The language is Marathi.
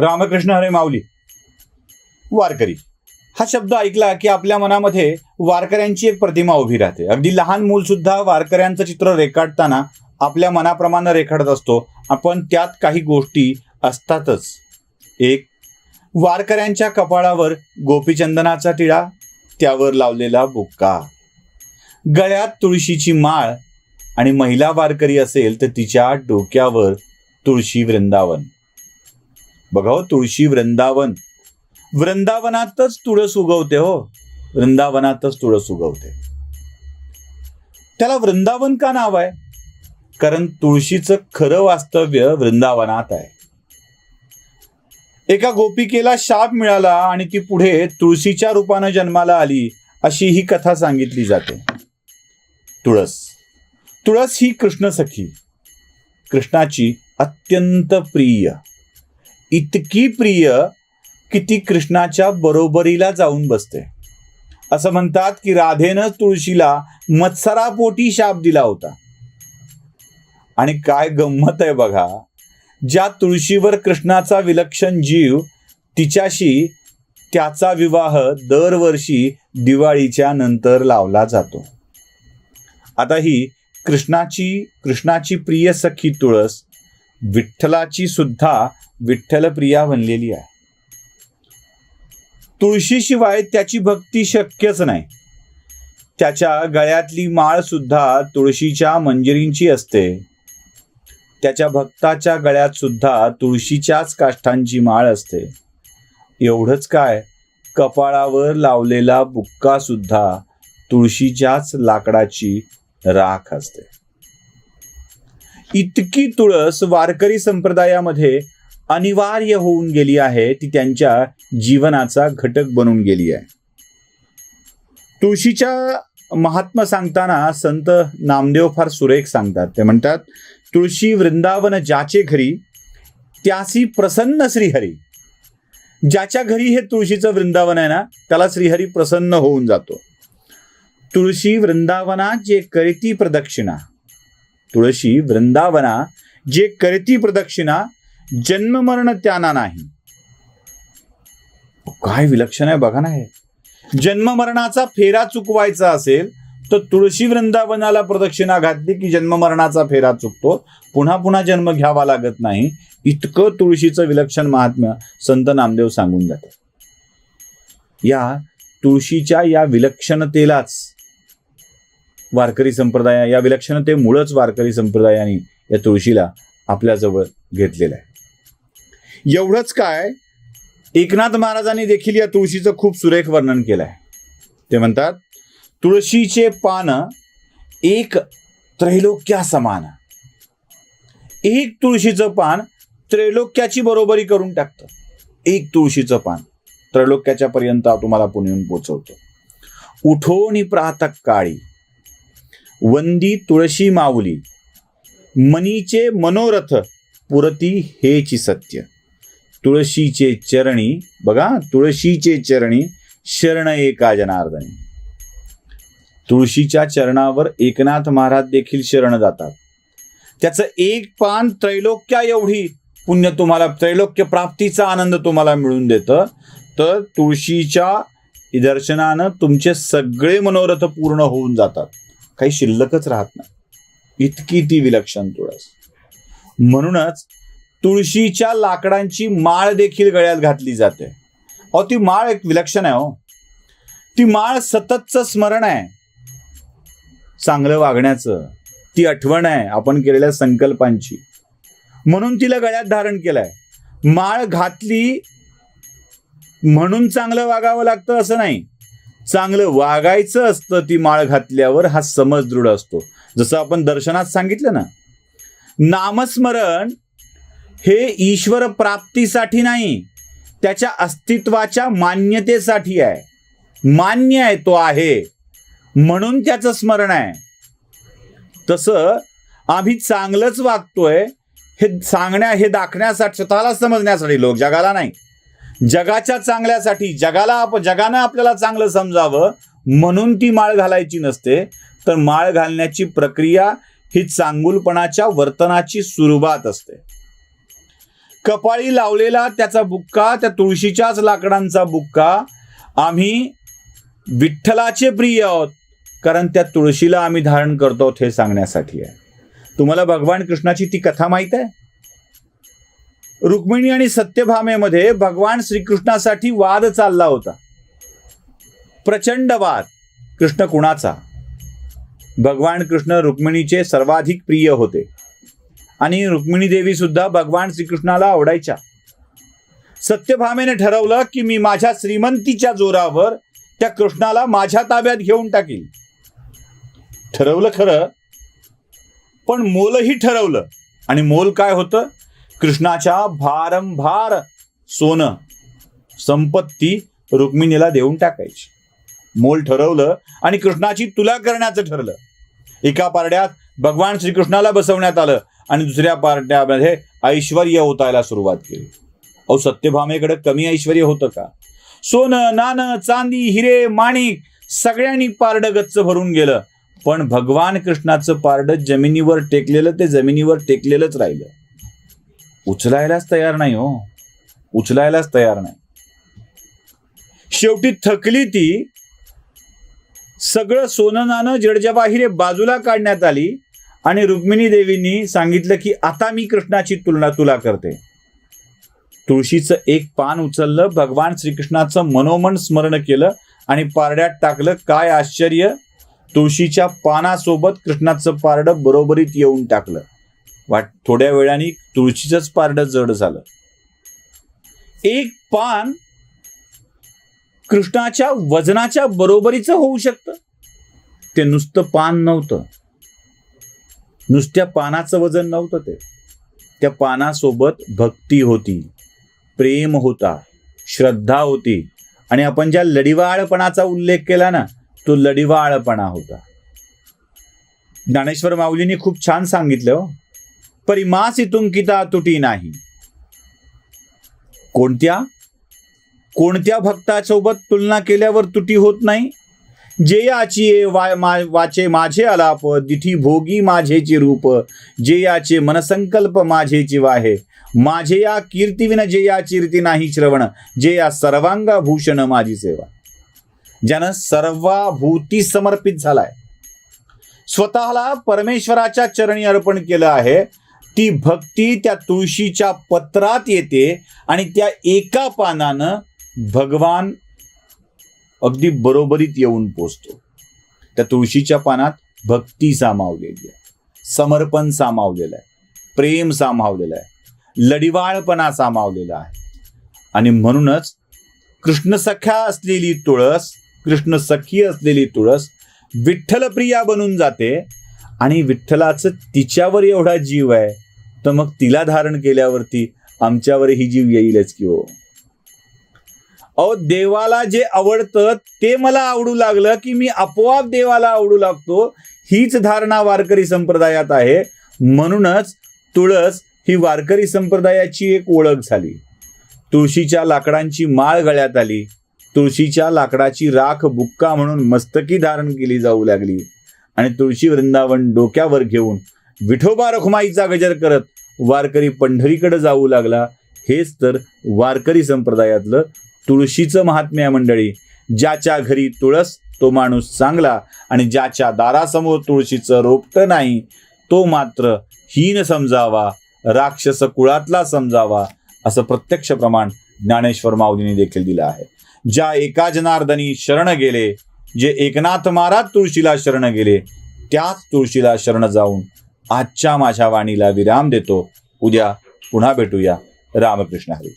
रामकृष्ण हरे माऊली वारकरी. हा शब्द ऐकला की आपल्या मनामध्ये वारकऱ्यांची एक प्रतिमा उभी राहते. अगदी लहान मूल सुद्धा वारकऱ्यांचं चित्र रेखाटताना आपल्या मनाप्रमाणे रेखाटत असतो. आपण त्यात काही गोष्टी असतातच. एक वारकऱ्यांच्या कपाळावर गोपीचंदनाचा टिळा त्यावर लावलेला बुक्का. गळ्यात तुळशीची माळ आणि महिला वारकरी असेल तर तिच्या डोक्यावर तुळशी वृंदावन. बघा हो तुळशी वृंदावन. वृंदावनातच तुळस उगवते हो. वृंदावनातच तुळस उगवते. त्याला वृंदावन का नाव आहे? कारण तुळशीचं खरं वास्तव्य वृंदावनात आहे. एका गोपिकेला शाप मिळाला आणि ती पुढे तुळशीच्या रूपानं जन्माला आली अशी ही कथा सांगितली जाते. तुळस. तुळस ही कृष्ण सखी कृष्णाची अत्यंत प्रिय. इतकी प्रिय की ती कृष्णाच्या बरोबरीला जाऊन बसते. असं म्हणतात की राधेनं तुळशीला मत्सरापोटी शाप दिला होता. आणि काय गंमत आहे बघा ज्या तुळशीवर कृष्णाचा विलक्षण जीव तिच्याशी त्याचा विवाह दरवर्षी दिवाळीच्या नंतर लावला जातो. आता ही कृष्णाची कृष्णाची प्रिय सखी तुळस विठ्ठलाची सुद्धा विठ्ठल प्रिया बनलेली आहे. तुळशीशिवाय त्याची भक्ती शक्यच नाही. त्याच्या गळ्यातली माळ सुद्धा तुळशीच्या मंजिरींची असते. त्याच्या भक्ताच्या गळ्यात सुद्धा तुळशीच्याच काष्ठांची माळ असते. एवढंच काय कपाळावर लावलेला बुक्का सुद्धा तुळशीच्याच लाकडाची राख असते. इतकी तुळस वारकरी संप्रदायामध्ये अनिवार्य होऊन गेली आहे ती त्यांच्या जीवनाचा घटक बनून गेली आहे. तुळशीच्या महात्मा सांगताना संत नामदेव फार सुरेख सांगतात. ते म्हणतात तुळशी वृंदावन ज्याचे घरी त्यासी प्रसन्न श्रीहरी. ज्याच्या घरी हे तुळशीचं वृंदावन आहे ना त्याला श्रीहरी प्रसन्न होऊन जातो. तुळशी वृंदावना जे करीती प्रदक्षिणा. तुळशी वृंदावना जे करती प्रदक्षिणा जन्म मरण त्यांना नाही. काय विलक्षण आहे बघा ना हे. जन्म मरणाचा फेरा चुकवायचा असेल तर तुळशी वृंदावनाला प्रदक्षिणा घातली की जन्म मरणाचा फेरा चुकतो. पुन्हा पुन्हा जन्म घ्यावा लागत नाही. इतकं तुळशीचं विलक्षण महात्म्य संत नामदेव सांगून जाते या तुळशीच्या या विलक्षणतेलाच वारकरी संप्रदाय या विलक्षणतेमुळंच वारकरी संप्रदायाने या तुळशीला आपल्याजवळ घेतलेलं आहे. एवढंच काय एकनाथ महाराजांनी देखील या तुळशीचं खूप सुरेख वर्णन केलं आहे ते म्हणतात तुळशीचे पान एक त्रैलोक्या समान. एक तुळशीचं पान त्रैलोक्याची बरोबरी करून टाकतं. एक तुळशीचं पान त्रैलोक्याच्या पर्यंत तुम्हाला पुण्याहून पोचवतं उठोनी प्रातक काळी वंदी तुळशी माऊली मनीचे मनोरथ पुरती हेची सत्य. तुळशीचे चरणी बघा तुळशीचे चरणी शरण एका जनार्दनी तुळशीच्या चरणावर एकनाथ महाराज देखील शरण जातात. त्याचं एक पान त्रैलोक्या एवढी पुण्य तुम्हाला त्रैलोक्य प्राप्तीचा आनंद तुम्हाला मिळून देतं. तर तुळशीच्या दर्शनानं तुमचे सगळे मनोरथ पूर्ण होऊन जातात. काही शिल्लकच राहत नाही. इतकी ती विलक्षण तुळस. म्हणूनच तुळशीच्या लाकडांची माळ देखील गळ्यात घातली जाते. अहो ती माळ एक विलक्षण आहे हो. ती माळ सततचं स्मरण आहे. चांगलं वागण्याचं ती आठवण आहे आपण केलेल्या संकल्पांची. म्हणून तिला गळ्यात धारण केलंय. माळ घातली म्हणून चांगलं वागावं लागतं असं नाही. चांगलं वागायचं असतं ती माळ घातल्यावर हा समज दृढ असतो. जसं आपण दर्शनात सांगितलं ना नामस्मरण हे ईश्वर प्राप्तीसाठी नाही त्याच्या अस्तित्वाच्या मान्यतेसाठी आहे. मान्य आहे तो आहे. म्हणून त्याचं स्मरण आहे. तसं आम्ही चांगलंच वागतोय हे सांगण्या हे दाखण्यासाठी स्वतःला समजण्यासाठी लोक जगाला नाही. जगाच्या चांगल्यासाठी जगाला आप जगानं आपल्याला चांगलं समजावं म्हणून ती माळ घालायची नसते. तर माळ घालण्याची प्रक्रिया ही चांगुलपणाच्या वर्तनाची सुरुवात असते. कपाळी लावलेला त्याचा बुक्का त्या तुळशीच्याच लाकडांचा बुक्का. आम्ही विठ्ठलाचे प्रिय आहोत कारण त्या तुळशीला आम्ही धारण करतो हे सांगण्यासाठी आहे. तुम्हाला भगवान कृष्णाची ती कथा माहीत आहे? रुक्मिणी आणि सत्यभामेमध्ये भगवान श्रीकृष्णासाठी वाद चालला होता. प्रचंड वाद. कृष्ण कुणाचा? भगवान कृष्ण रुक्मिणीचे सर्वाधिक प्रिय होते. आणि रुक्मिणी देवी सुद्धा भगवान श्रीकृष्णाला आवडायच्या. सत्यभामेने ठरवलं की मी माझ्या श्रीमंतीच्या जोरावर त्या कृष्णाला माझ्या ताब्यात घेऊन टाकेल ठरवलं खरं पण मोलही ठरवलं. आणि मोल काय होतं? कृष्णाच्या भारंभार सोनं संपत्ती रुक्मिणीला देऊन टाकायची. मोल ठरवलं आणि कृष्णाची तुला करण्याचं ठरलं. एका पारड्यात भगवान श्रीकृष्णाला बसवण्यात आलं. आणि दुसऱ्या पार्ट्यामध्ये ऐश्वर होतायला सुरुवात केली. अहो सत्यभामेकडे कमी ऐश्वर होतं का? सोनं नाणं चांदी हिरे माणिक सगळ्यांनी पारड गच्च भरून गेलं. पण भगवान कृष्णाचं पारड जमिनीवर टेकलेलं ते जमिनीवर टेकलेलंच राहिलं. उचलायलाच तयार नाही हो. उचलायलाच तयार नाही. शेवटी थकली ती. सगळं सोनं नाणं जडजबाहिरे बाजूला काढण्यात आली. आणि रुक्मिणी देवींनी सांगितलं की आता मी कृष्णाची तुलना तुला करते. तुळशीचं एक पान उचललं भगवान श्रीकृष्णाचं मनोमन स्मरण केलं आणि पारड्यात टाकलं. काय आश्चर्य! तुळशीच्या पानासोबत कृष्णाचं पारडं बरोबरीत येऊन टाकलं. वाट थोड्या वेळाने तुळशीचंच पारडं जड झालं. एक पान कृष्णाच्या वजनाच्या बरोबरीचं होऊ शकतं. ते नुसतं पान नव्हतं. नुसत्या पानाचं वजन नव्हतं ते. त्या पानासोबत भक्ती होती प्रेम होता श्रद्धा होती. आणि आपण ज्या लढिवाळपणाचा उल्लेख केला ना तो लढिवाळपणा होता. ज्ञानेश्वर माऊलींनी खूप छान सांगितलं हो. परिमासी तुंकिता तुटी नाही. कोणत्या? कोणत्या भक्तासोबत तुलना केल्यावर तुटी होत नाही? जे याची वा मा- वाचे माझे आलाप दिठी भोगी माझेची रूप. जे याचे मनसंकल्प माझेची वाहे माझे या कीर्तीविन जे या कीर्ती नाही श्रवण. जे या सर्वांगा भूषण माझी सेवा. ज्यानं सर्वाभूती समर्पित झालाय. स्वतःला परमेश्वराच्या चरणी अर्पण केलं आहे. ती भक्ती त्या तुळशीच्या पत्रात येते आणि त्या एका पानानं भगवान अगदी बरोबरीत येऊन पोचतो. त्या तुळशीच्या पानात भक्ती सामावलेली आहे. समर्पण सामावलेलं आहे. प्रेम सामावलेलं आहे. लढिवाळपणा सामावलेला आहे. आणि म्हणूनच कृष्णसख्या असलेली तुळस कृष्ण सखी असलेली तुळस विठ्ठलप्रिया बनून जाते आणि विठ्ठलाचं तिच्यावर एवढा जीव आहे तर मग तिला धारण केल्यावरती आमच्यावर ही जीव येईलच की हो? अहो देवाला जे आवडतं ते मला आवडू लागलं की मी आपोआप देवाला आवडू लागतो हीच धारणा वारकरी संप्रदायात आहे. म्हणूनच तुळस ही वारकरी संप्रदायाची एक ओळख झाली. तुळशीच्या लाकडांची माळ गळ्यात आली. तुळशीच्या लाकडाची राख बुक्का म्हणून मस्तकी धारण केली जाऊ लागली. आणि तुळशी वृंदावन डोक्यावर घेऊन विठोबा रखुमाईचा गजर करत वारकरी पंढरीकडे जाऊ लागला. हेच तर वारकरी संप्रदायातलं तुळशीचं महात्म्य आहे मंडळी. ज्याच्या घरी तुळस तो माणूस चांगला आणि ज्याच्या दारासमोर तुळशीचं रोपटं नाही तो मात्र हीन समजावा राक्षस कुळातला समजावा असं प्रत्यक्ष प्रमाण ज्ञानेश्वर माऊलीने देखील दिलं आहे. ज्या एका जनार्दनी शरण गेले जे एकनाथ महाराज तुळशीला शरण गेले त्याच तुळशीला शरण जाऊन आजच्या माझ्या वाणीला विराम देतो. उद्या पुन्हा भेटूया. रामकृष्ण हरी.